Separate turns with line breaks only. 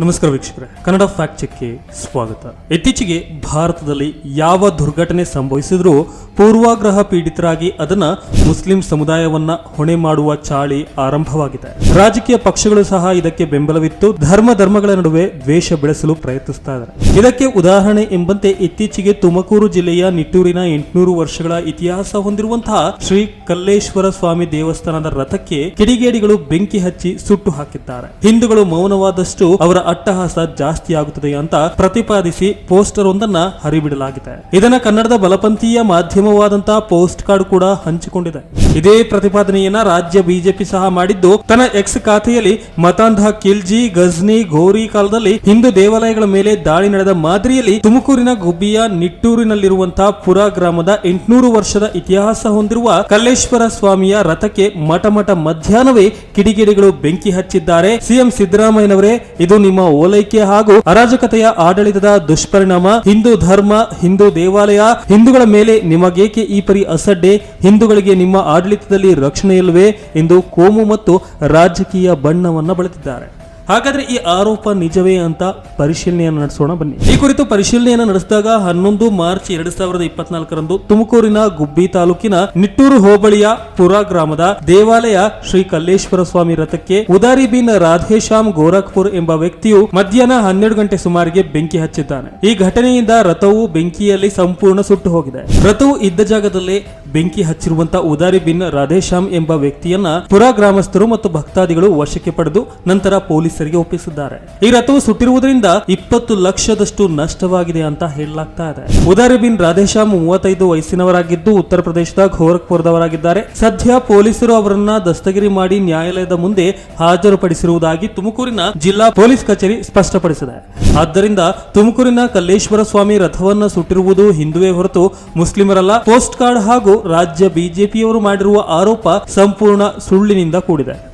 ನಮಸ್ಕಾರ ವೀಕ್ಷಕರೇ, ಕನ್ನಡ ಫ್ಯಾಕ್ಟ್ ಚೆಕ್ಗೆ ಸ್ವಾಗತ. ಇತ್ತೀಚೆಗೆ ಭಾರತದಲ್ಲಿ ಯಾವ ದುರ್ಘಟನೆ ಸಂಭವಿಸಿದ್ರೂ ಪೂರ್ವಾಗ್ರಹ ಪೀಡಿತರಾಗಿ ಅದನ್ನ ಮುಸ್ಲಿಂ ಸಮುದಾಯವನ್ನ ಹೊಣೆ ಮಾಡುವ ಚಾಳಿ ಆರಂಭವಾಗಿದೆ. ರಾಜಕೀಯ ಪಕ್ಷಗಳು ಸಹ ಇದಕ್ಕೆ ಬೆಂಬಲವಿತ್ತು. ಧರ್ಮ ಧರ್ಮಗಳ ನಡುವೆ ದ್ವೇಷ ಬೆಳೆಸಲು ಪ್ರಯತ್ನಿಸ್ತಾ ಇದ್ದಾರೆ. ಇದಕ್ಕೆ ಉದಾಹರಣೆ ಎಂಬಂತೆ ಇತ್ತೀಚೆಗೆ ತುಮಕೂರು ಜಿಲ್ಲೆಯ ನಿಟ್ಟೂರಿನ ಎಂಟುನೂರು ವರ್ಷಗಳ ಇತಿಹಾಸ ಹೊಂದಿರುವಂತಹ ಶ್ರೀ ಕಲ್ಲೇಶ್ವರ ಸ್ವಾಮಿ ದೇವಸ್ಥಾನದ ರಥಕ್ಕೆ ಕಿಡಿಗೇಡಿಗಳು ಬೆಂಕಿ ಹಚ್ಚಿ ಸುಟ್ಟು ಹಾಕಿದ್ದಾರೆ. ಹಿಂದೂಗಳು ಮೌನವಾದಷ್ಟು ಅವರ ಅಟ್ಟಹಾಸ ಜಾಸ್ತಿ ಆಗುತ್ತದೆ ಅಂತ ಪ್ರತಿಪಾದಿಸಿ ಪೋಸ್ಟರ್ ಒಂದನ್ನ ಹರಿಬಿಡಲಾಗಿದೆ. ಇದನ್ನ ಕನ್ನಡದ ಬಲಪಂಥೀಯ ಮಾಧ್ಯಮವಾದಂತಹ ಪೋಸ್ಟ್ ಕಾರ್ಡ್ ಕೂಡ ಹಂಚಿಕೊಂಡಿದೆ. ಇದೇ ಪ್ರತಿಪಾದನೆಯನ್ನ ರಾಜ್ಯ ಬಿಜೆಪಿ ಸಹ ಮಾಡಿದ್ದು, ತನ್ನ ಎಕ್ಸ್ ಖಾತೆಯಲ್ಲಿ ಮತಾಂಧ ಕಿಲ್ಜಿ, ಗಜ್ನಿ ಗೌರಿ ಕಾಲದಲ್ಲಿ ಹಿಂದೂ ದೇವಾಲಯಗಳ ಮೇಲೆ ದಾಳಿ ನಡೆದ ಮಾದರಿಯಲ್ಲಿ ತುಮಕೂರಿನ ಗುಬ್ಬಿಯ ನಿಟ್ಟೂರಿನಲ್ಲಿರುವಂತಹ ಪುರ ಗ್ರಾಮದ ಎಂಟುನೂರು ವರ್ಷದ ಇತಿಹಾಸ ಹೊಂದಿರುವ ಕಲ್ಲೇಶ್ವರ ಸ್ವಾಮಿಯ ರಥಕ್ಕೆ ಮಠ ಮಠ ಮಧ್ಯಾಹ್ನವೇ ಕಿಡಿಗಿಡಿಗಳು ಬೆಂಕಿ ಹಚ್ಚಿದ್ದಾರೆ. ಸಿಎಂ ಸಿದ್ದರಾಮಯ್ಯನವರೇ, ಇದು ನಿಮ್ಮ ಓಲೈಕೆ ಹಾಗೂ ಅರಾಜಕತೆಯ ಆಡಳಿತದ ದುಷ್ಪರಿಣಾಮ, ಹಿಂದೂ ಧರ್ಮ, ಹಿಂದೂ ದೇವಾಲಯ, ಹಿಂದೂಗಳ ಮೇಲೆ ನಿಮಗೇಕೆ ಈ ಪರಿ ಅಸಡ್ಡೆ? ಹಿಂದೂಗಳಿಗೆ ನಿಮ್ಮ ಆಡಳಿತದಲ್ಲಿ ರಕ್ಷಣೆ ಇಲ್ಲವೇ ಎಂದು ಕೋಮು ಮತ್ತು ರಾಜಕೀಯ ಬಣ್ಣವನ್ನು ಬಳತಿದ್ದಾರೆ. ಹಾಗಾದ್ರೆ ಈ ಆರೋಪ ನಿಜವೇ ಅಂತ ಪರಿಶೀಲನೆಯನ್ನು ನಡೆಸೋಣ. ಬನ್ನಿ. ಈ ಕುರಿತು ಪರಿಶೀಲನೆಯನ್ನು ನಡೆಸಿದಾಗ ಹನ್ನೊಂದು ಮಾರ್ಚ್ ಎರಡ್ ಸಾವಿರದ ಇಪ್ಪತ್ನಾಲ್ಕರಂದು ತುಮಕೂರಿನ ಗುಬ್ಬಿ ತಾಲೂಕಿನ ನಿಟ್ಟೂರು ಹೋಬಳಿಯ ಪುರ ಗ್ರಾಮದ ದೇವಾಲಯ ಶ್ರೀ ಕಲ್ಲೇಶ್ವರ ಸ್ವಾಮಿ ರಥಕ್ಕೆ ಉದಾರಿ ಬಿನ್ ರಾಧೇಶ್ಯಾಮ್ ಗೋರಖ್ಪುರ್ ಎಂಬ ವ್ಯಕ್ತಿಯು ಮಧ್ಯಾಹ್ನ ಹನ್ನೆರಡು ಗಂಟೆ ಸುಮಾರಿಗೆ ಬೆಂಕಿ ಹಚ್ಚಿದ್ದಾನೆ. ಈ ಘಟನೆಯಿಂದ ರಥವು ಬೆಂಕಿಯಲ್ಲಿ ಸಂಪೂರ್ಣ ಸುಟ್ಟು ಹೋಗಿದೆ. ರಥವು ಇದ್ದ ಜಾಗದಲ್ಲೇ ಬೆಂಕಿ ಹಚ್ಚಿರುವಂತಹ ಉದಾರಿ ಬಿನ್ ರಾಧೇಶ್ಯಾಮ್ ಎಂಬ ವ್ಯಕ್ತಿಯನ್ನ ಪುರ ಗ್ರಾಮಸ್ಥರು ಮತ್ತು ಭಕ್ತಾದಿಗಳು ವಶಕ್ಕೆ ಪಡೆದು ನಂತರ ಪೊಲೀಸರಿಗೆ ಒಪ್ಪಿಸಿದ್ದಾರೆ. ಈ ರಥವು ಸುಟ್ಟಿರುವುದರಿಂದ ಇಪ್ಪತ್ತು ಲಕ್ಷದಷ್ಟು ನಷ್ಟವಾಗಿದೆ ಅಂತ ಹೇಳಲಾಗ್ತಾ ಇದೆ. ಉದಾರಿ ಬಿನ್ ರಾಧೇಶ್ಯಾಮ್ ಮೂವತ್ತೈದು ವಯಸ್ಸಿನವರಾಗಿದ್ದು ಉತ್ತರ ಪ್ರದೇಶದ ಘೋರಖ್ಪುರದವರಾಗಿದ್ದಾರೆ ಸದ್ಯ ಪೊಲೀಸರು ಅವರನ್ನ ದಸ್ತಗಿರಿ ಮಾಡಿ ನ್ಯಾಯಾಲಯದ ಮುಂದೆ ಹಾಜರುಪಡಿಸಿರುವುದಾಗಿ ತುಮಕೂರಿನ ಜಿಲ್ಲಾ ಪೊಲೀಸ್ ಕಚೇರಿ ಸ್ಪಷ್ಟಪಡಿಸಿದೆ. ಆದ್ದರಿಂದ ತುಮಕೂರಿನ ಕಲ್ಲೇಶ್ವರ ಸ್ವಾಮಿ ರಥವನ್ನ ಸುಟ್ಟಿರುವುದು ಹಿಂದುವೇ ಹೊರತು ಮುಸ್ಲಿಮರಲ್ಲ, ಪೋಸ್ಟ್ ಕಾರ್ಡ್ ಹಾಗೂ ರಾಜ್ಯ ಬಿಜೆಪಿಯವರು ಮಾಡಿರುವ ಆರೋಪ ಸಂಪೂರ್ಣ ಸುಳ್ಳಿನಿಂದ ಕೂಡಿದೆ.